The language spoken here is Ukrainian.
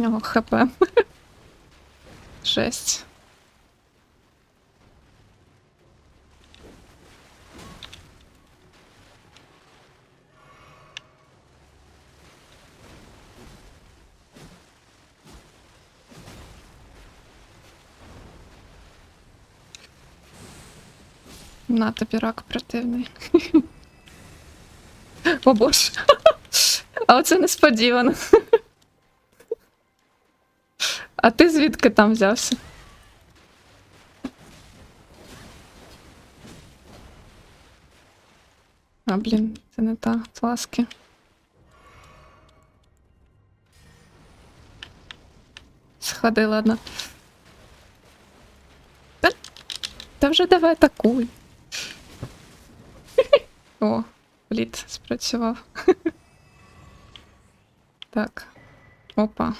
Нього хп. Жесть. На тобі рак противний. О боже. А оце несподівано. А ти звідки там взявся? А, блін, це не та ласки. Сходи, ладно. Та, та вже давай атакуй. О, лід спрацював. Так. Опа.